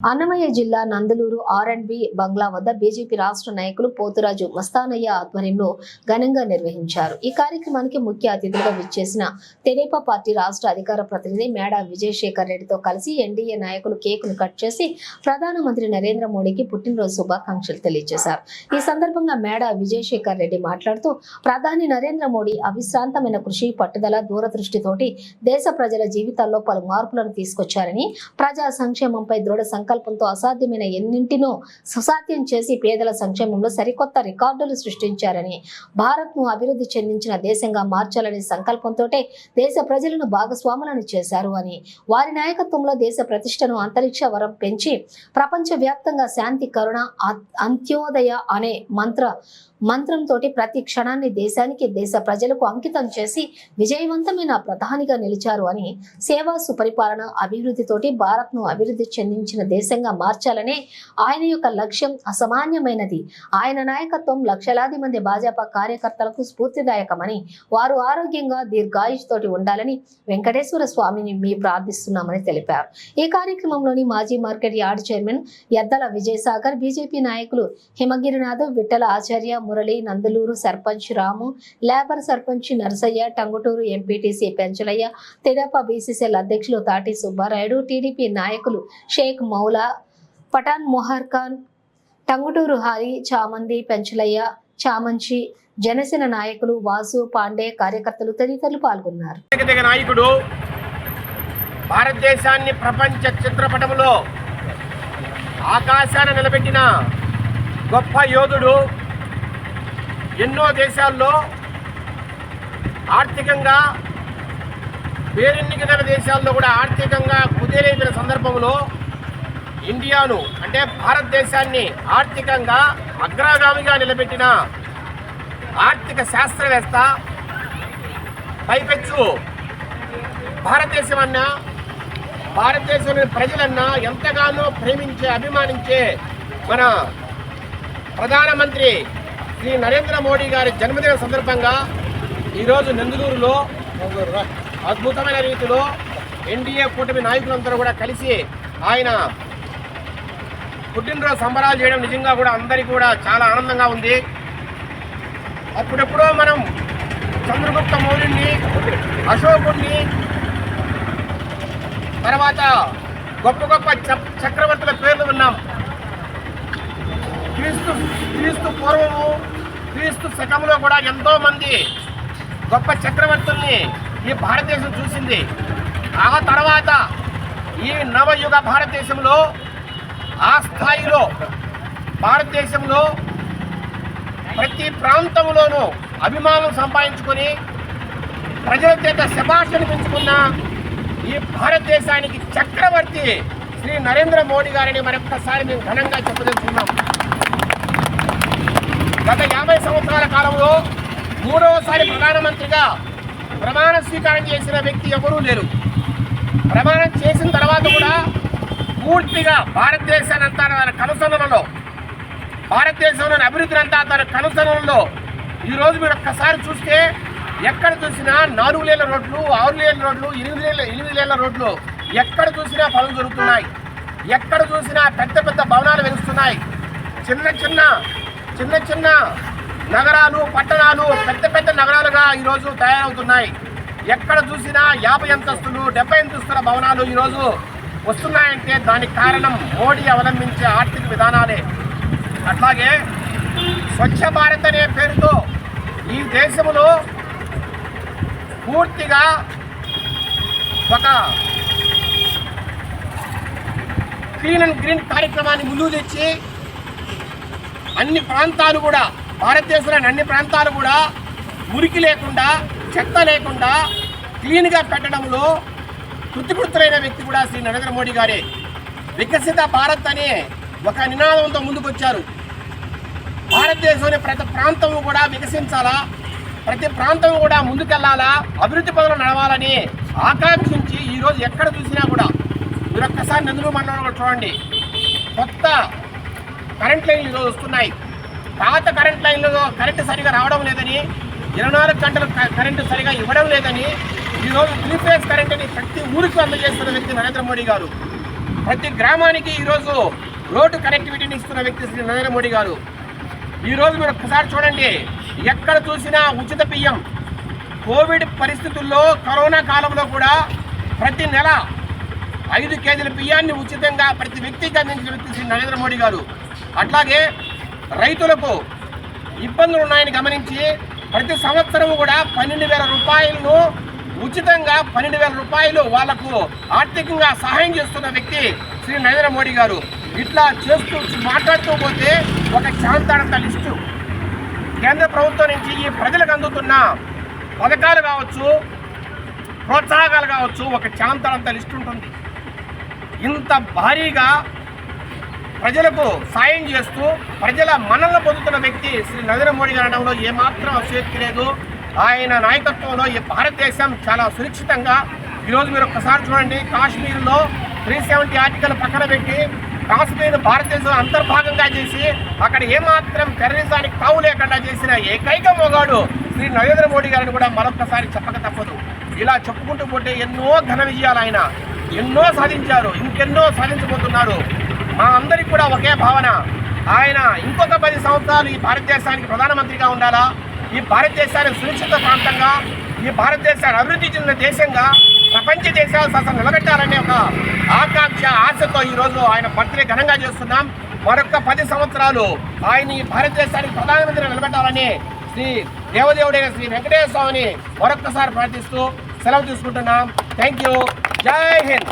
అన్నమయ్య జిల్లా Nandaluru R and B బంగ్లా వద్ద బీజేపీ రాష్ట్ర నాయకులు పోతురాజు మస్తానయ్య ఆధ్వర్యంలో ఘనంగా నిర్వహించారు. ఈ కార్యక్రమానికి ముఖ్య అతిథులుగా విచ్చేసిన తెదేపా పార్టీ రాష్ట్ర అధికార ప్రతినిధి మేడ విజయశేఖర్ రెడ్డితో కలిసి ఎన్డీఏ నాయకులు కేకును కట్ చేసి ప్రధానమంత్రి నరేంద్ర మోడీకి పుట్టినరోజు శుభాకాంక్షలు తెలియజేశారు. ఈ సందర్భంగా మేడ విజయశేఖర్ రెడ్డి మాట్లాడుతూ ప్రధాని నరేంద్ర మోడీ అవిశ్రాంతమైన కృషి పట్టుదల దూరదృష్టితోటి దేశ ప్రజల జీవితాల్లో పలు మార్పులను తీసుకొచ్చారని ప్రజా సంక్షేమంపై దృఢ సంకల్పంతో అసాధ్యమైన ఎన్నింటినో సుసాధ్యం చేసి పేదల సంక్షేమంలో సరికొత్త రికార్డులు సృష్టించారని భారత్ను అభివృద్ధి చెందించిన దేశంగా మార్చాలనే సంకల్పంతో దేశ ప్రజలను భాగస్వాములను చేశారు అని వారి నాయకత్వంలో దేశ ప్రతిష్టను అంతరిక్ష వరం పెంచి ప్రపంచవ్యాప్తంగా శాంతి కరుణ అంత్యోదయ అనే మంత్ర మంత్రంతో ప్రతి క్షణాన్ని దేశానికి దేశ ప్రజలకు అంకితం చేసి విజయవంతమైన ప్రధానిగా నిలిచారు అని సేవా సుపరిపాలన అభివృద్ధితోటి భారత్ను అభివృద్ధి చెందించిన దేశంగా మార్చాలనే ఆయన యొక్క లక్ష్యం అసామాన్యమైనది. ఆయన నాయకత్వం లక్షలాది మంది భాజపా కార్యకర్తలకు స్ఫూర్తిదాయకమని వారు ఆరోగ్యంగా దీర్ఘాయుష్ ఉండాలని వెంకటేశ్వర స్వామిని మీ ప్రార్థిస్తున్నామని తెలిపారు. ఈ కార్యక్రమంలోని మాజీ market yard chairman Eddala Vijayasagar BJP నాయకులు Himagirinath Vittala Acharya Murali Nandalur sarpanch Ramu labour sarpanch Narasayya Tangutur MPTC Penchalaiah Tedepa BCCL అధ్యక్షులు తాటి సుబ్బారాయుడు టీడీపీ నాయకులు షేక్ మౌలా పఠాన్ మొహర్ ఖాన్ టంగుటూరు హారి చామంది పెంచలయ్య చామంచి జనసేన నాయకులు వాసు పాండే కార్యకర్తలు తదితరులు పాల్గొన్నారు. నాయకుడు భారతదేశాన్ని ప్రపంచ చిత్రపటంలో ఆకాశాన నిలబెట్టిన గొప్ప యోధుడు ఎన్నో దేశాల్లో ఆర్థికంగా పేరెన్నికగల దేశాల్లో కూడా ఆర్థికంగా కుదేరైన సందర్భంలో ఇండియాను అంటే భారతదేశాన్ని ఆర్థికంగా అగ్రగామిగా నిలబెట్టిన ఆర్థిక శాస్త్రవేత్త పైపెచ్చు భారతదేశం అన్నా భారతదేశంలోని ప్రజలన్నా ఎంతగానో ప్రేమించే అభిమానించే మన ప్రధానమంత్రి శ్రీ నరేంద్ర మోడీ గారి జన్మదిన సందర్భంగా ఈరోజు నందులూరులో అద్భుతమైన రీతిలో ఎన్డీఏ కూటమి నాయకులందరూ కూడా కలిసి ఆయన పుట్టినరోజు సంబరాలు చేయడం నిజంగా కూడా అందరికీ కూడా చాలా ఆనందంగా ఉంది. అప్పుడెప్పుడో మనం చంద్రగుప్త మౌర్యుడిని అశోకుడిని తర్వాత గొప్ప గొప్ప చ- చక్రవర్తుల పేర్లు విన్నాం. క్రీస్తు క్రీస్తు పూర్వము క్రీస్తు శకంలో కూడా ఎంతో మంది గొప్ప చక్రవర్తుల్ని ఈ భారతదేశం చూసింది. ఆ తర్వాత ఈ నవయుగ భారతదేశంలో ఆ స్థాయిలో భారతదేశంలో ప్రతి ప్రాంతంలోనూ అభిమానం సంపాదించుకొని ప్రజల చేత శభాషను పెంచుకున్న ఈ భారతదేశానికి చక్రవర్తి శ్రీ నరేంద్ర మోడీ గారిని మరొక్కసారి మేము ఘనంగా చెప్పదలుచుకున్నాం. గత యాభై సంవత్సరాల కాలంలో మూడవసారి ప్రధానమంత్రిగా ప్రమాణ స్వీకారం చేసిన వ్యక్తి ఎవరూ లేరు. ప్రమాణం చేసిన తర్వాత కూడా పూర్తిగా భారతదేశాన్ని అంతా తన కనుసన్నలలో భారతదేశంలోని అభివృద్ధిని అంతా తన కనుసనలో ఈరోజు మీరు ఒక్కసారి చూస్తే ఎక్కడ చూసినా నాలుగు లేల రోడ్లు ఆరు లేల రోడ్లు ఎనిమిది లేల ఎనిమిది లేల రోడ్లు ఎక్కడ చూసినా పనులు జరుగుతున్నాయి. ఎక్కడ చూసినా పెద్ద పెద్ద భవనాలు వెలుస్తున్నాయి. చిన్న చిన్న చిన్న చిన్న నగరాలు పట్టణాలు పెద్ద పెద్ద నగరాలుగా ఈరోజు తయారవుతున్నాయి. ఎక్కడ చూసినా యాభై అంతస్తులు డెబ్బై అంతస్తుల భవనాలు ఈరోజు వస్తున్నాయంటే దానికి కారణం మోడీ అవలంబించే ఆర్థిక విధానాలే. అట్లాగే స్వచ్ఛ భారత్ అనే పేరుతో ఈ దేశంలో పూర్తిగా ఒక క్లీన్ అండ్ గ్రీన్ కార్యక్రమాన్ని ముందు తెచ్చి అన్ని ప్రాంతాలు కూడా భారతదేశంలోని అన్ని ప్రాంతాలు కూడా మురికి లేకుండా చెత్త లేకుండా క్లీన్గా పెట్టడంలో కృతికృతులైన వ్యక్తి కూడా శ్రీ నరేంద్ర మోడీ గారే. వికసిత భారత్ అనే ఒక నినాదంతో ముందుకొచ్చారు. భారతదేశంలోని ప్రతి ప్రాంతం కూడా వికసించాలా? ప్రతి ప్రాంతం కూడా ముందుకెళ్ళాలా అభివృద్ధి పనులు నడవాలని ఆకాంక్షించి ఈరోజు ఎక్కడ చూసినా కూడా మీరు ఒక్కసారి నందులు మండలం చూడండి. కొత్త కరెంట్ లైన్లు ఈరోజు వస్తున్నాయి. పాత కరెంట్ లైన్లలో కరెంటు సరిగా రావడం లేదని ఇరవై నాలుగు గంటలు క- కరెంటు సరిగా ఇవ్వడం లేదని ఈరోజు త్రీ ఫేజ్ కరెంటుని ప్రతి ఊరికి అందజేస్తున్న వ్యక్తి నరేంద్ర మోడీ గారు. ప్రతి గ్రామానికి ఈరోజు రోడ్డు కనెక్టివిటీని ఇస్తున్న వ్యక్తి శ్రీ నరేంద్ర మోడీ గారు. ఈరోజు మీరు ఒకసారి చూడండి ఎక్కడ చూసినా ఉచిత బియ్యం కోవిడ్ పరిస్థితుల్లో కరోనా కాలంలో కూడా ప్రతి నెల ఐదు కేజీల బియ్యాన్ని ఉచితంగా ప్రతి వ్యక్తికి అందించిన వ్యక్తి శ్రీ నరేంద్ర మోడీ గారు. అట్లాగే రైతులకు ఇబ్బందులు ఉన్నాయని గమనించి ప్రతి సంవత్సరం కూడా పన్నెండు వేల రూపాయలను ఉచితంగా పన్నెండు వేల రూపాయలు వాళ్ళకు ఆర్థికంగా సహాయం చేస్తున్న వ్యక్తి శ్రీ నరేంద్ర మోడీ గారు. ఇట్లా చేస్తూ మాట్లాడుతూ పోతే ఒక చాంతాడంత లిస్టు. కేంద్ర ప్రభుత్వం నుంచి ఈ ప్రజలకు అందుతున్న పథకాలు కావచ్చు ప్రోత్సాహకాలు కావచ్చు ఒక చాంతాడంత లిస్టు ఉంటుంది. ఇంత భారీగా ప్రజలకు సాయం చేస్తూ ప్రజల మనల్ని పొందుతున్న వ్యక్తి శ్రీ నరేంద్ర మోడీ గారు అనడంలో ఏమాత్రం అసక్తి లేదు. ఆయన నాయకత్వంలో ఈ భారతదేశం చాలా సురక్షితంగా ఈరోజు మీరు ఒక్కసారి చూడండి కాశ్మీర్లో త్రీ సెవెంటీ ఆర్టికల్ పక్కన పెట్టి కాశ్మీర్ భారతదేశం అంతర్భాగంగా చేసి అక్కడ ఏమాత్రం టెర్రరిజానికి తావు లేకుండా చేసిన ఏకైక మొగాడు శ్రీ నరేంద్ర మోడీ గారిని కూడా మరొకసారి చెప్పక తప్పదు. ఇలా చెప్పుకుంటూ పోతే ఎన్నో ఘన విజయాలు ఆయన ఎన్నో సాధించారు ఇంకెన్నో సాధించబోతున్నారు. మా అందరికి కూడా ఒకే భావన. ఆయన ఇంకొక పది సంవత్సరాలు ఈ భారతదేశానికి ప్రధానమంత్రిగా ఉండాలా? ఈ భారతదేశాన్ని సురక్షిత ప్రాంతంగా ఈ భారతదేశాన్ని అభివృద్ధి చెందిన దేశంగా ప్రపంచ దేశాలు అసలు నిలబెట్టాలనే ఒక ఆకాంక్ష ఆశతో ఈరోజు ఆయన బర్త్డే ఘనంగా చేస్తున్నాం. మరొక పది సంవత్సరాలు ఆయన ఈ భారతదేశానికి ప్రధానమంత్రి నిలబెట్టాలని శ్రీ దేవదేవుడైన శ్రీ వెంకటేశ్వర స్వామిని మరొక్కసారి ప్రార్థిస్తూ సెలవు తీసుకుంటున్నాం. థ్యాంక్ యూ జై హింద్.